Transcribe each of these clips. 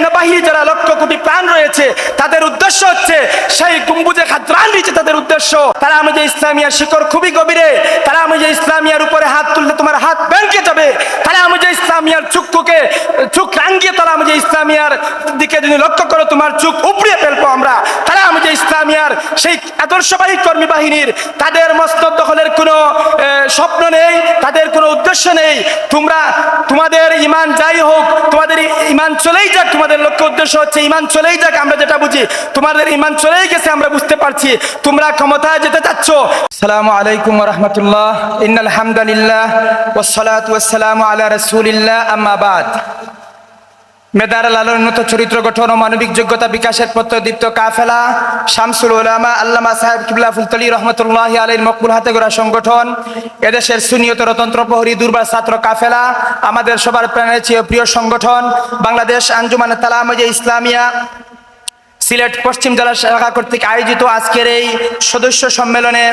সৈন্যবাহিনী যারা লক্ষ কোটি প্রাণ রয়েছে, তাদের উদ্দেশ্য হচ্ছে সেই গুম্বুজে খাদ্রান নিচে তাদের উদ্দেশ্য। তারা আমি যে ইসলামিয়ার শিকড় খুবই গভীরে, তারা আমি যে ইসলামিয়ার উপরে হাত তুললে তোমার হাত ব্যাংকে যাবে। তারা আমি যে ইসলামিয়ার চুক্ষুকে চুখ রাঙ্গিয়ে তারা আমি যে ইসলামিয়ার দিকে যদি লক্ষ্য করো, তোমার চোখ উপড়িয়ে ফেলব আমরা। ইসলামিয়ার সেই আদর্শবাহী কর্মী বাহিনীর, তাদের মস্তক দখলের কোনো স্বপ্ন নেই, তাদের কোনো উদ্দেশ্য নেই। তোমরা, তোমাদের ইমান যাই হোক, তোমাদের ইমান চলেই যাক, তোমাদের লক্ষ্য উদ্দেশ্য হচ্ছে ইমান চলেই যাক, আমরা যেটা বুঝি, তোমাদের ইমান চলেই গেছে, আমরা বুঝতে পারছি। তোমরা ক্ষমতায় যেতে চাচ্ছ। সালামু আলাইকুম রহমতুল্লাহ। ইন্নাল হামদালিল্লাহ ওয়াসসালাতু ওয়াসসালামু আলা রাসূলিল্লাহ, আম্মা বাদ। মেদার উন্নত চরিত্র গঠন ও মানবিক যোগ্যতা বিকাশের প্রত্যদীপ্ত কাফেলা, শামসুল ওলামা আল্লামা সাহেব কিবলা ফুলতলি রহমতুল্লাহ আলীর মকবুল হাতে গড়া সংগঠন। এদেশের সুনিয়ত রতন্ত্র প্রহরী দুর্বার ছাত্র কাফেলা, আমাদের সবার প্রাণের চেয়ে প্রিয় সংগঠন। বাংলাদেশ আঞ্জুমান তালামজে ইসলামিয়া সিলেট পশ্চিম জেলা শাখা কর্তৃক আয়োজিত আজকের এই সদস্য সম্মেলনে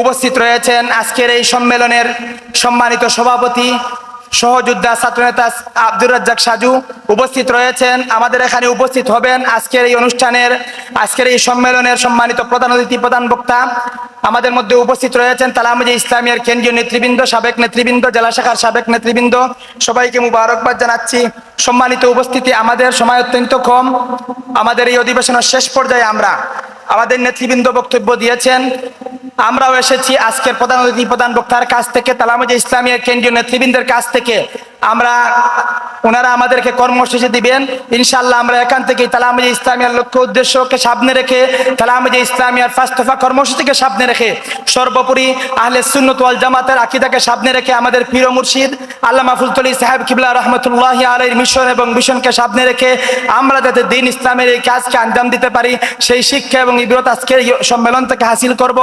উপস্থিত রয়েছেন। আজকের এই সম্মেলনের সম্মানিত সভাপতি সহযোদ্ধা ছাত্রনেতা আব্দুর রাজ্জাক সাজু উপস্থিত রয়েছেন। আমাদের এখানে উপস্থিত হবেন আজকের এই অনুষ্ঠানের, আজকের এই সম্মেলনের সম্মানিত প্রধান অতিথি, প্রধান বক্তা। আমাদের মধ্যে উপস্থিত রয়েছেন তালামুজি ইসলামিয়ার কেন্দ্রীয় নেতৃবৃন্দ, সাবেক নেতৃবৃন্দ, জেলা শাখার সাবেক নেতৃবৃন্দ। সবাইকে মুবারকবাদ জানাচ্ছি। সম্মানিত উপস্থিতি আমাদের, সময় অত্যন্ত কম। আমাদের এই অধিবেশনের শেষ পর্যায়ে আমরা আমাদের নেতৃবৃন্দ বক্তব্য দিয়েছেন। আমরাও এসেছি আজকের প্রধান অতিথি, প্রধান বক্তার কাছ থেকে তালামুজি ইসলামিয়া কেন্দ্রীয় নেতৃবৃন্দের কাছ থেকে। আমরা, ওনারা আমাদেরকে কর্মসূচি দিবেন। ইনশাল্লাহ আমরা এখান থেকে তালামুজি ইসলামিয়ার লক্ষ্য উদ্দেশ্যকে সামনে রেখে তালামুজি ইসলামিয়ার ফাস্তফা কর্মসূচিকে সামনে রেখে, সর্বোপরি আহলে সুন্নত ওয়াল জামাতের আকিদাকে সামনে রেখে আমাদের পীর মুর্শিদ আল্লামা ফুলতলি সাহেব কিবলা রহমতুল্লাহ আলীর মিশন এবং মিশনকে সামনে রেখে আমরা যাতে দিন ইসলামের এই কাজকে আঞ্জাম দিতে পারি, সেই শিক্ষা এবং ইবরত আজকের সম্মেলন থেকে হাসিল করব।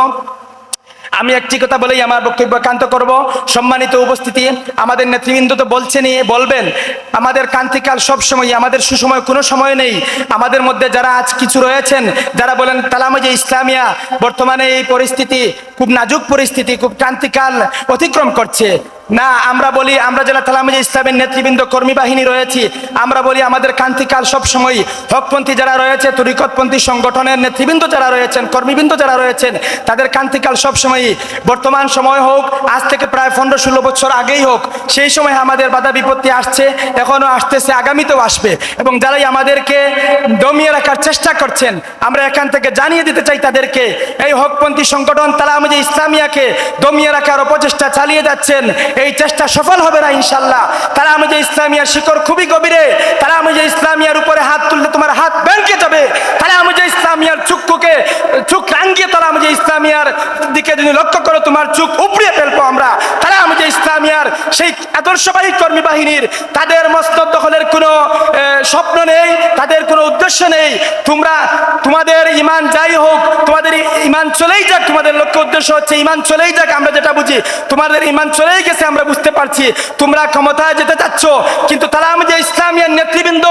আমি একটি কথা বলেই আমার বক্তব্য কান্ত করব। সম্মানিত উপস্থিতি, আমাদের নেতৃবৃন্দ তো বলছেনই বলবেন, আমাদের কান্তিকাল সবসময় আমাদের সুসময় কোনো সময় নেই। আমাদের মধ্যে যারা আজ কিছু রয়েছেন, যারা বলেন তালামাজে ইসলামিয়া, বর্তমানে এই পরিস্থিতি খুব নাজুক পরিস্থিতি, খুব ক্রান্তিকাল অতিক্রম করছে। না, আমরা বলি আমরা যারা তালামে ইসলামের নেতৃবৃন্দ, কর্মী বাহিনী রয়েছি। আমরা বলি আমাদের কান্তিকাল সব সময় হকপন্থী যারা রয়েছে, তরিকতপন্থী সংগঠনের নেতৃবৃন্দ যারা রয়েছেন, কর্মীবৃন্দ যারা রয়েছেন, তাদের কান্তিকাল সব সময় বর্তমান সময় হোক, আজ থেকে প্রায় পনেরো ষোলো বছর আগেই হোক, সেই সময় আমাদের বাধা বিপত্তি আসছে, এখনও আসতেছে, আগামীতেও আসবে। এবং যারাই আমাদেরকে দমিয়ে রাখার চেষ্টা করছেন, আমরা এখান থেকে জানিয়ে দিতে চাই তাদেরকে, এই হকপন্থী সংগঠন তারা আমাদের ইসলামিয়াকে দমিয়ে রাখার অপচেষ্টা চালিয়ে যাচ্ছেন এই চেষ্টা সফল হবে না ইনশাল্লাহ তারা আমি যে ইসলামিয়ার শিকড় খুবই গভীরে, তারা আমি যে ইসলামিয়ার উপরে হাত তুললে তোমার হাত ব্যাংকে যাবে, তারা আমি যে ইসলামিয়ার চুক্ষুকে চুক রাঙ্গিয়ে ইসলামিয়ার দিকে যদি লক্ষ্য করো, তোমার চোখ উপড়িয়ে ফেলব আমরা। তারা আমাদের ইসলামিয়ার সেই আদর্শবাহী কর্মী বাহিনীর তাদের মস্তক দখলের কোনো স্বপ্ন নেই, তাদের কোনো উদ্দেশ্য নেই। তোমরা, তোমাদের ইমান যাই হোক, তোমাদের ইমান চলেই যাক, তোমাদের লক্ষ্য উদ্দেশ্য হচ্ছে ইমান চলেই যাক, আমরা যেটা বুঝি, তোমাদের ইমান চলেই গেছে, আমরা বুঝতে পারছি। তোমরা ক্ষমতায় যেতে চাচ্ছ, কিন্তু তারা আমাদের ইসলামিয়ার নেতৃবৃন্দ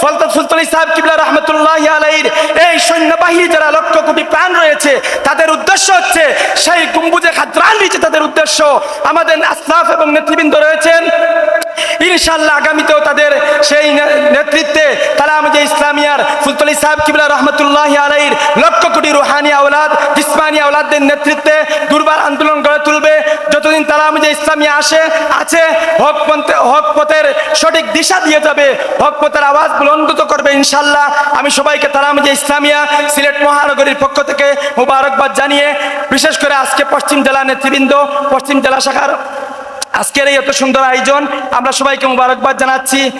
ফলতা সুলতানি সাহেব কিবলা রহমতুল্লাহ আলাইর এই সৈন্যবাহিনী যারা লক্ষ কোটি প্রাণ রয়েছে তাদের উদ্দেশ্য হচ্ছে সেই গুম্বুজে খাদ্রান নিচে তাদের উদ্দেশ্য। আমাদের আসলাফ এবং নেতৃবৃন্দ রয়েছেন। ইনশাল্লাহ আগামীতেও তাদের সেই নেতৃত্বে আমাদের ইসলামিয়ার ফুলতলি সাহেব কিবলা রহমতুল্লাহ আলাইর লক্ষ কোটি রুহানি আওলাদ, জিসমানি আওলাদদের নেতৃত্বে দুর্বার আন্দোলন গড়ে তুলবে। যতদিন তারা আমাদের ইসলামিয়া আসে, আছে, হক পন্থে হক পথের সঠিক দিশা দিয়ে যাবে, হক পথের আওয়াজ বুলন্দিত করবে ইনশাল্লাহ আমি সবাইকে, তারা আমাদের ইসলামিয়া সিলেট মহানগরীর পক্ষ থেকে মুবারকবাদ জানিয়ে, বিশেষ করে আজকে পশ্চিম জেলা নেতৃবৃন্দ, পশ্চিম জেলা শাখার আজকের এই এত সুন্দর আয়োজন, আমরা সবাইকে মুবারকবাদ জানাচ্ছি।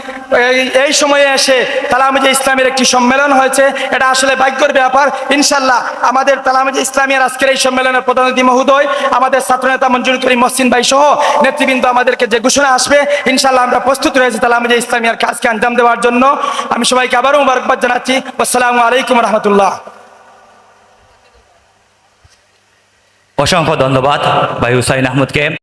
এই- সময়ে এসে তালামে ইসলামের একটি সম্মেলন হয়েছে, এটা আসলে ভাগ্যের ব্যাপার। ইনশাল্লাহ আমাদের তালামে ইসলামিয়ার আজকের এই সম্মেলনের প্রতিনিধি মহোদয়, আমাদের ছাত্রনেতা মঞ্জুর করিম মহসিন ভাই সহ নেতৃবৃন্দ আমাদেরকে যে ঘোষণা আসবে, ইনশাল্লাহ আমরা প্রস্তুত রয়েছি তালামে ইসলামিয়ার কাজকে আঞ্জাম দেওয়ার জন্য। আমি সবাইকে আবারও মুবারকবাদ জানাচ্ছি। আসসালামু আলাইকুম রহমতুল্লাহ অসংখ্য ধন্যবাদ ভাই হুসাইন আহমদকে।